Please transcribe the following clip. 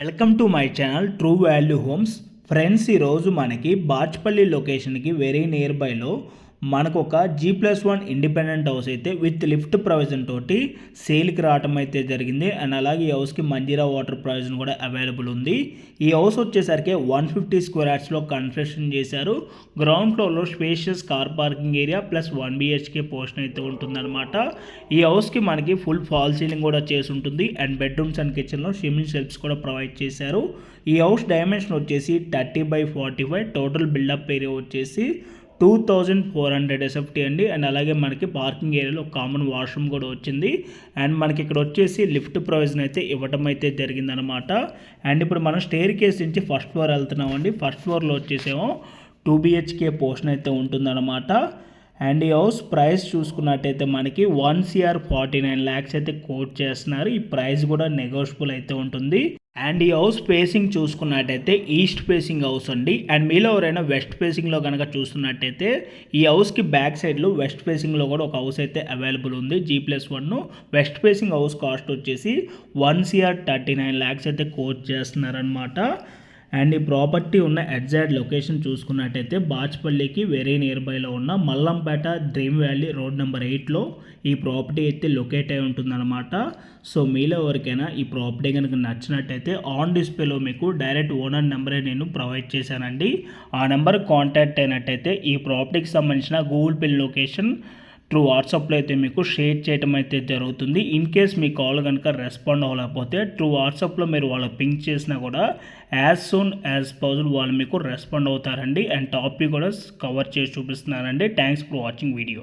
Welcome to my channel true value homes. Friends ఈరోజు మనకి బాచ్పల్లి లొకేషన్కి వెరీ నియర్ బైలో మనకు ఒక G plus one independent house అయితే విత్ లిఫ్ట్ ప్రొవిజన్ తోటి సేల్కి రావటం అయితే జరిగింది. అండ్ అలాగే ఈ హౌస్కి మంజీరా వాటర్ ప్రొవిజన్ కూడా అవైలబుల్ ఉంది. ఈ హౌస్ వచ్చేసరికి వన్ ఫిఫ్టీ స్క్వేర్ యార్డ్స్లో కన్స్ట్రక్షన్ చేశారు. గ్రౌండ్ ఫ్లోర్లో spacious car parking area plus one BHK portion అయితే ఉంటుందన్నమాట. ఈ హౌస్కి మనకి ఫుల్ ఫాల్ సీలింగ్ కూడా చేసి ఉంటుంది. అండ్ బెడ్రూమ్స్ అండ్ కిచెన్లో స్విమ్మింగ్ షెల్ఫ్స్ కూడా ప్రొవైడ్ చేశారు. ఈ హౌస్ డైమెన్షన్ వచ్చేసి thirty by forty five total buildup area వచ్చేసి two thousand four hundred SFT అండి. అండ్ అలాగే మనకి పార్కింగ్ ఏరియాలో కామన్ వాష్రూమ్ కూడా వచ్చింది. అండ్ మనకి ఇక్కడ వచ్చేసి లిఫ్ట్ ప్రొవిజన్ అయితే ఇవ్వటం అయితే జరిగిందనమాట. అండ్ ఇప్పుడు మనం స్టేర్ కేస్ నుంచి ఫస్ట్ ఫ్లోర్ వెళ్తున్నామండి ఫస్ట్ ఫ్లోర్లో వచ్చేసేమో. టూ బిహెచ్కే పోర్షన్ అయితే ఉంటుందన్నమాట అండ్ ఈ హౌస్ ప్రైస్ చూసుకున్నట్టయితే మనకి one CR forty nine lakhs అయితే కోట్ చేస్తున్నారు. ఈ ప్రైస్ కూడా నెగోషియబుల్ అయితే ఉంటుంది. అండ్ ఈ హౌస్ ఫేసింగ్ చూసుకున్నట్టయితే ఈస్ట్ ఫేసింగ్ హౌస్ అండి. అండ్ మీలో ఎవరైనా వెస్ట్ ఫేసింగ్లో కనుక చూస్తున్నట్టయితే ఈ హౌస్కి బ్యాక్ సైడ్లో వెస్ట్ ఫేసింగ్లో కూడా ఒక హౌస్ అయితే అవైలబుల్ ఉంది. G plus one west facing house cost వచ్చేసి one CR thirty nine lakhs అయితే కోట్ చేస్తున్నారనమాట అండ్ ఈ ప్రాపర్టీ ఉన్న ఎగ్జాక్ట్ లొకేషన్ చూసుకున్నట్టయితే బాచ్పల్లికి వెరీ నియర్ బైలో ఉన్న Mallampet dream valley road number ఎయిట్లో ఈ ప్రాపర్టీ అయితే లొకేట్ అయి ఉంటుందన్నమాట. సో మీలో ఎవరికైనా ఈ ప్రాపర్టీ కనుక నచ్చినట్టయితే ఆన్ డిస్ప్లేలో మీకు డైరెక్ట్ ఓనర్ నెంబరే నేను ప్రొవైడ్ చేశానండి. ఆ నెంబర్ కాంటాక్ట్ అయినట్టయితే ఈ ప్రాపర్టీకి సంబంధించిన గూగుల్ పే లొకేషన్ త్రూ వాట్సాప్లో అయితే మీకు షేర్ చేయడం అయితే జరుగుతుంది. ఇన్ కేస్ మీ కాల్ కనుక రెస్పాండ్ అవ్వలేకపోతే త్రూ వాట్సాప్లో మీరు వాళ్ళు పింక్ చేసినా కూడా యాజ్ సూన్ యాజ్ పాసిబుల్ వాళ్ళు మీకు రెస్పాండ్ అవుతారండి. అండ్ టాపిక్ కూడా కవర్ చేసి చూపిస్తున్నారండి థ్యాంక్స్ ఫర్ వాచింగ్ వీడియో.